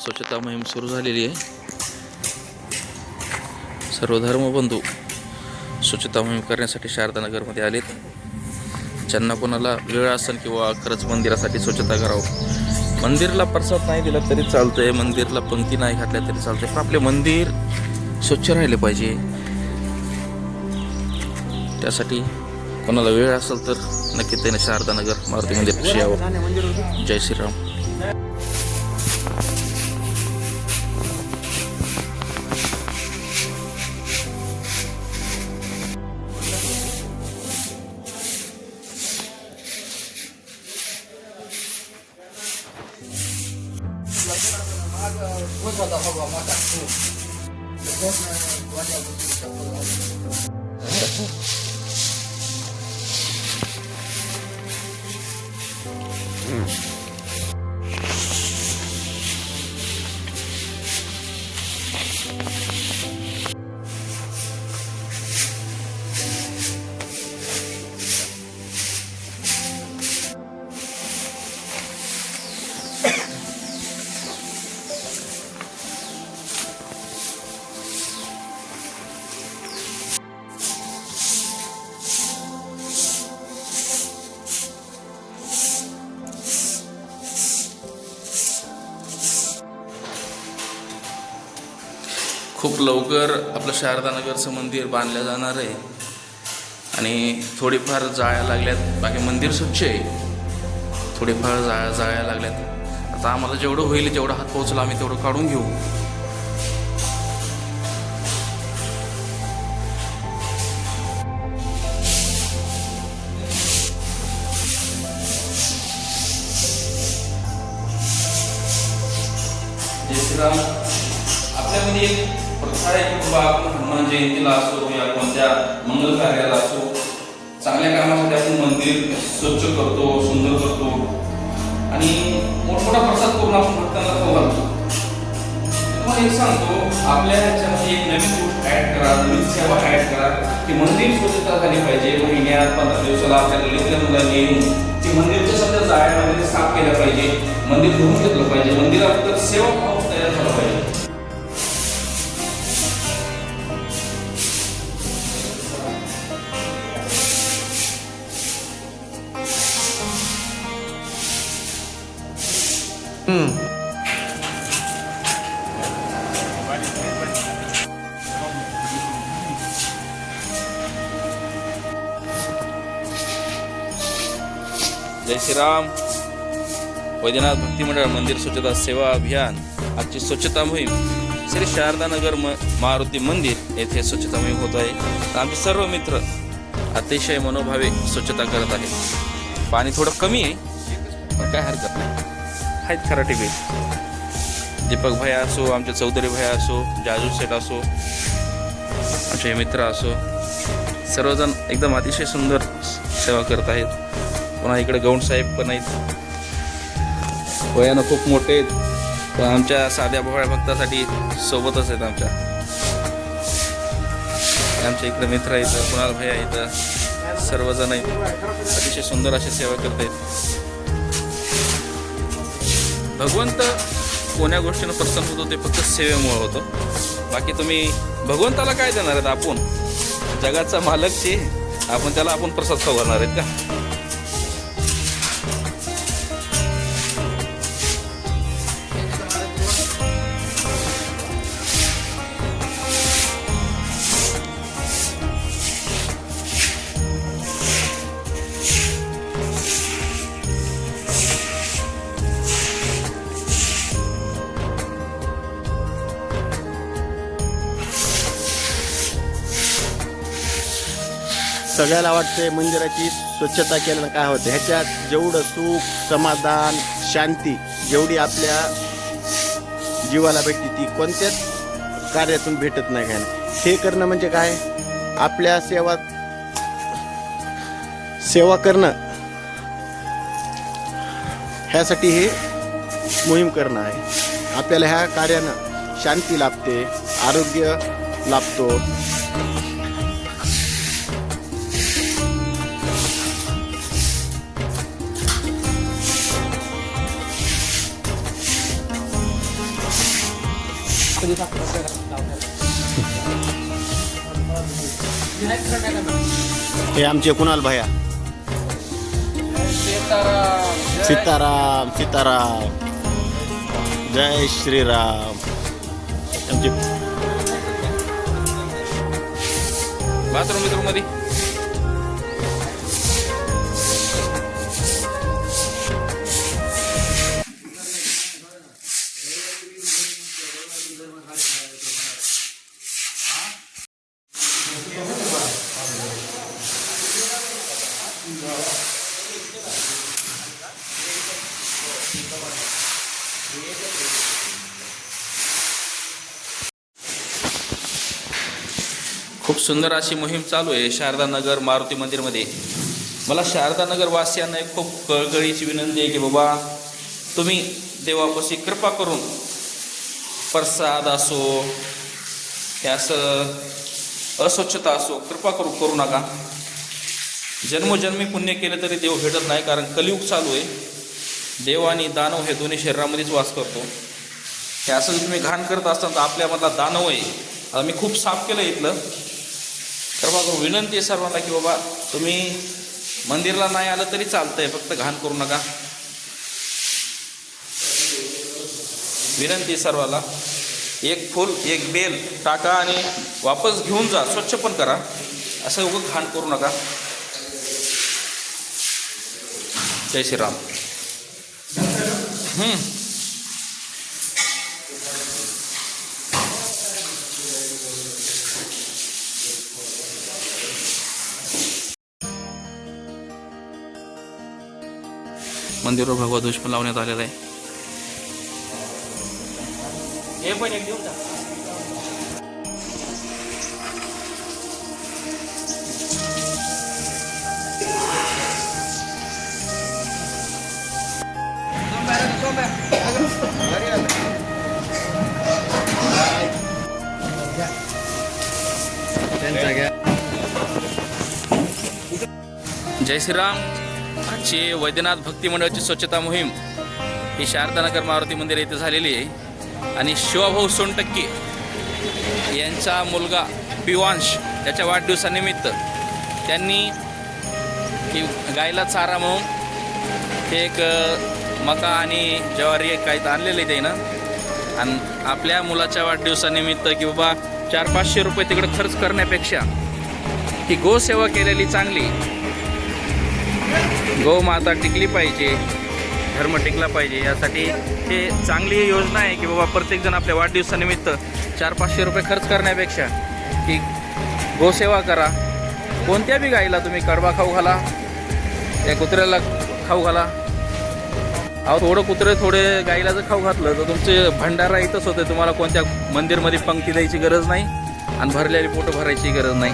स्वच्छता मोहीम सुरू झालेली आहे. सर्व धर्मबंधू स्वच्छता मोहीम करण्यासाठी शारदानगरमध्ये आलेत. ज्यांना कोणाला वेळ असेल किंवा खरंच मंदिरासाठी स्वच्छता करावं. मंदिरला प्रसाद नाही दिला तरी चालतंय. मंदिरला पंक्ती नाही घातल्या तरी चालतंय. पण आपले मंदिर स्वच्छ राहिले पाहिजे. त्यासाठी कोणाला वेळ असेल तर नक्की त्याने शारदानगर मारुती मंदिर यावं जय श्रीराम. Вот вот облома такую, и. खूप लवकर आपलं शारदानगरचं मंदिर बांधलं जाणार आहे. आणि थोडीफार जाळ्या लागल्यात. बाकी मंदिर स्वच्छ आहे. थोडीफार जाळ्या जाळ्या लागल्यात. आता आम्हाला जेवढं होईल जेवढा हात पोहोचला आम्ही तेवढं काढून घेऊ. आपल्यामध्ये एक प्रथा आहे आपण हनुमान जयंतीला असो या कोणत्या मंगल कार्याला असो चांगल्या कामासाठी आपण मंदिर स्वच्छ करतो सुंदर करतो. आणि मोठमोठा प्रसाद करून आपण भक्तांना खाऊ घालतो. तुम्हाला एक सांगतो आपल्या ह्याच्यामध्ये एक नवीन गोष्ट ऍड करा नवीन सेवा ऍड करा. की मंदिर स्वच्छता झाली पाहिजे महिन्यात पंधरा दिवसाला आपल्या गल्लीतल्या मुलांनी येऊन ते मंदिरच्या सध्या जाळ्या वगैरे साफ केलं पाहिजे मंदिर धुवून घेतलं पाहिजे मंदिरात तर सेवा श्रीराम वैद्यनाथ भक्ती मंडळ मंदिर स्वच्छता सेवा अभियान आजची स्वच्छता मोहीम श्री शारदानगर म मारुती मंदिर येथे स्वच्छता मोहीम होत आहे. आमचे सर्व मित्र अतिशय मनोभावे स्वच्छता करत आहेत पाणी थोडं कमी आहे पण काय हरकत नाही. आहेत खराटे बी दीपक भाई असो आमचे चौधरी भाई असो जाजू शेठ असो आमचे मित्र असो सर्वजण एकदम अतिशय सुंदर सेवा करत आहेत. पुन्हा इकडे गौंड साहेब पण आहेत. वयानं खूप मोठे आहेत. पण आमच्या साध्या भोळ्या भक्तासाठी सोबतच आहेत आमच्या. आमच्या इकडे मित्र आहेत कुणाल भाई आहेत सर्वजण आहेत. अतिशय सुंदर अशी सेवा करत आहेत भगवंत कोण्या गोष्टीनं प्रसन्न होतो ते फक्त सेवेमुळे होतं. बाकी तुम्ही भगवंताला काय देणार आहेत आपण? जगाचा मालक ते आपण त्याला आपण प्रसाद खाऊ आहेत का? सगळ्याला वाटते मंदिराची स्वच्छता केल्यानं काय होतं? ह्याच्यात जेवढं सुख समाधान शांती जेवढी आपल्या जीवाला भेटते ती कोणत्याच कार्यातून भेटत नाही काय हे करणं म्हणजे काय? आपल्या सेवा सेवा करणं. ह्यासाठी हे मोहीम करणं आहे. आपल्याला ह्या कार्यानं शांती लाभते आरोग्य लाभतो. हे आमचे कुणाल भैया? सीताराम सीताराम. जय श्रीराम. आमचे बाथरूममध्ये खूप सुंदर अशी मोहीम चालू आहे शारदा नगर मारुती मंदिरमध्ये. मला शारदा नगर वासियांना एक खूप कळकळीची विनंती आहे की बाबा तुम्ही देवापाशी कृपा करून प्रसाद असो हे असं अस्वच्छता असो कृपा करू करू नका. जन्मोजन्मी पुण्य केलं तरी देव भेटत नाही कारण कलियुग चालू आहे. देव आणि दानव हे दोन्ही शरीरामध्येच वास करतो. हे असं जर तुम्ही घाण करत असताना तर आपल्यामधला दानव आहे आता मी खूप साफ केलं इथलं. कृपा करून विनंती आहे सर्वांना की बाबा तुम्ही मंदिरला नाही आलं तरी चालतंय फक्त घाण करू नका. विनंती आहे सर्वाला एक फुल एक बेल टाका आणि वापस घेऊन जा स्वच्छ पण करा. असं उगं घाण करू नका. जय श्रीराम. मंदिरावर भगवा ध्वज पण लावण्यात आलेला आहे. जय श्रीराम आजची वैद्यनाथ भक्ती मंडळाची स्वच्छता मोहीम ही शारदानगर मारुती मंदिर येथे झालेली आहे. आणि शिवाभाऊ सोनटक्के यांचा मुलगा पिवांश त्याच्या वाढदिवसानिमित्त त्यांनी ही गायला चारा म्हणून एक मका आणि ज्वारी एक काही आणलेलं आहे त्यानं. आणि आपल्या मुलाच्या वाढदिवसानिमित्त की बाबा चार पाचशे रुपये तिकडे खर्च करण्यापेक्षा ही गोसेवा केलेली चांगली गौ माता टिकली पाहिजे धर्म टिकला पाहिजे यासाठी हे चांगली योजना आहे की बाबा प्रत्येकजण आपल्या वाढदिवसानिमित्त चार पाचशे रुपये खर्च करण्यापेक्षा की गोसेवा करा. कोणत्या बी गाईला तुम्ही कडवा खाऊ घाला त्या कुत्र्याला खाऊ घाला. अहो थोडं कुत्रे थोडे गाईला जर खाऊ घातलं तर तुमचे भंडारा इथंच होते. तुम्हाला कोणत्या मंदिरमध्ये पंक्ती द्यायची गरज नाही आणि भरलेली पोटं भरायची गरज नाही.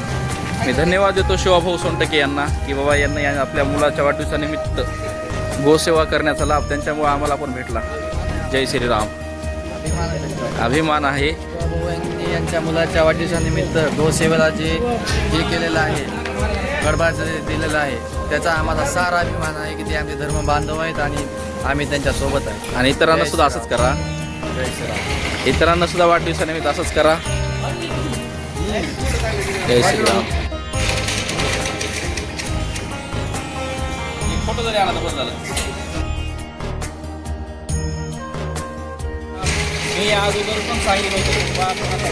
मी धन्यवाद देतो शिवाभाऊ सोनटके यांना की बाबा यांना या आपल्या मुलाच्या वाढदिवसानिमित्त गोसेवा करण्याचा लाभ त्यांच्यामुळे आम्हाला पण भेटला. जय श्रीराम. अभिमान आहे. यांनी यांच्या मुलाच्या वाढदिवसानिमित्त गोसेवेला जे हे केलेलं आहे कडबा जे दिलेलं आहे त्याचा आम्हाला सारा अभिमान आहे की ते आमचे धर्म बांधव आहेत आणि आम्ही त्यांच्यासोबत आहे. आणि इतरांना सुद्धा असंच करा. जय श्रीराम. इतरांना सुद्धा वाढदिवसानिमित्त असंच करा. जय श्रीराम. फोटो जरी आला तर बस झालं. मी या अगोदर पण सांगितलं होतं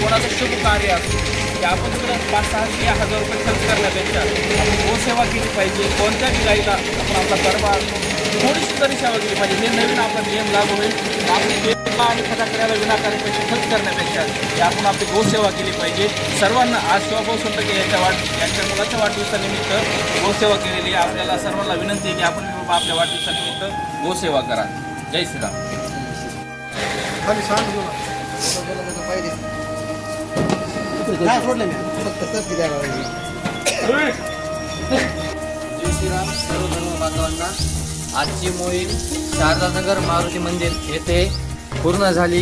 कोणाचं शुभ कार्य असतो की आपण तिकडं पाच सहा ते हजार रुपये खर्च करण्यापेक्षा आपण गोसेवा केली पाहिजे कोणत्या गाईला आपण आपला गरबा थोडीशी तरी सेवा केली पाहिजे. हे नवीन आपला नियम लागू होईल आपण पेपा आणि फटाकड्याला विनाकारण पैसे खर्च करण्यापेक्षा हे आपण आपली गोसेवा केली पाहिजे. सर्वांना आज शिवाभाऊ सोनटके यांच्या वाढ यांच्या मुलाच्या वाढदिवसानिमित्त गोसेवा केलेली आपल्याला सर्वांना विनंती आहे की आपण बाबा आपल्या वाढदिवसानिमित्त गोसेवा करा. जय श्रीराम. जय श्रीराम सर्व धर्म बांधवांना आजची मोहीम शारदानगर मारुती मंदिर येथे पूर्ण झाली.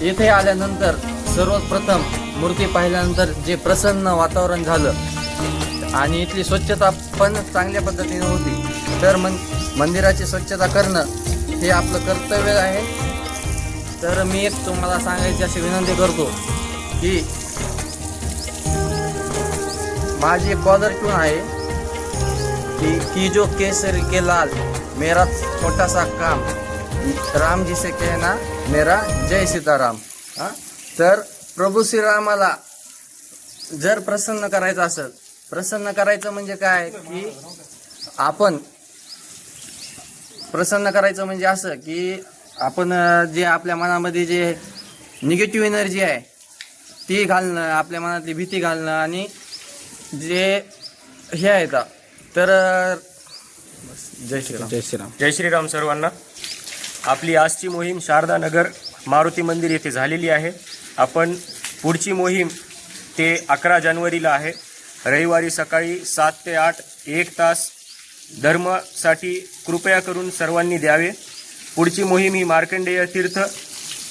येथे आल्यानंतर सर्वप्रथम मूर्ती पाहिल्यानंतर जे प्रसन्न वातावरण झालं आणि इथली स्वच्छता पण चांगल्या पद्धतीने होती. तर मन मंदिराची स्वच्छता करणं हे आपलं कर्तव्य आहे. तर मी एक तुम्हाला सांगायची अशी विनंती करतो की माझी एक कॉलर ट्यून आहे. कि की जो केसर के लाल मेरा छोटा सा काम. राम जी से कहना मेरा जय सीताराम. हा? तर प्रभू श्रीरामाला जर प्रसन्न करायचं असेल प्रसन्न करायचं म्हणजे काय? की आपण प्रसन्न करायचं म्हणजे असं की आपण जे आपल्या मनामध्ये जे निगेटिव्ह एनर्जी आहे ती घालणं आपल्या मनातली भीती घालणं आणि जे हे आहेत तर जय श्रीराम. जय श्रीराम. जय श्रीराम सर्वांना. आपली आजची मोहीम शारदा नगर मारुती मंदिर येथे झालेली आहे. आपण पुढची मोहीम ते अकरा जानेवारीला आहे. रविवारी सकाळी सात ते आठ एक तास धर्मासाठी कृपया करून सर्वांनी द्यावे. पुढची मोहीम ही मार्कंडेय तीर्थ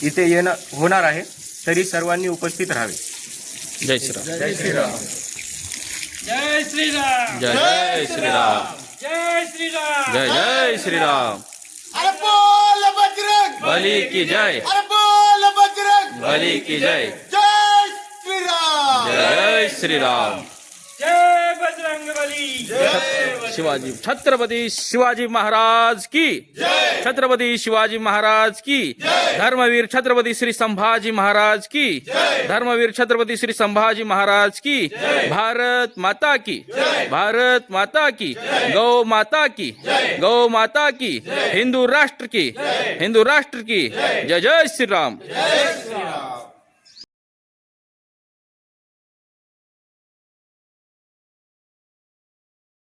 इथे येणं होणार आहे. तरी सर्वांनी उपस्थित राहावे. जय श्रीराम. जय श्रीराम. जय श्रीराम. जय जय श्रीराम. जय श्रीराम. जय जय श्रीराम. अरे बोल बजरंग. बली की जय. अरे बोल बजरंग. बली की जय. जय श्रीराम. जय श्रीराम जय बजरंग बली जय शिवाजी छत्रपती शिवाजी महाराज की छत्रपती शिवाजी महाराज की धर्मवीर छत्रपती श्री संभाजी महाराज की धर्मवीर छत्रपती श्री संभाजी महाराज की भारत माता की भारत माता की गौ माता की गौ माता की हिंदू राष्ट्र की हिंदू राष्ट्र की जय जय श्री राम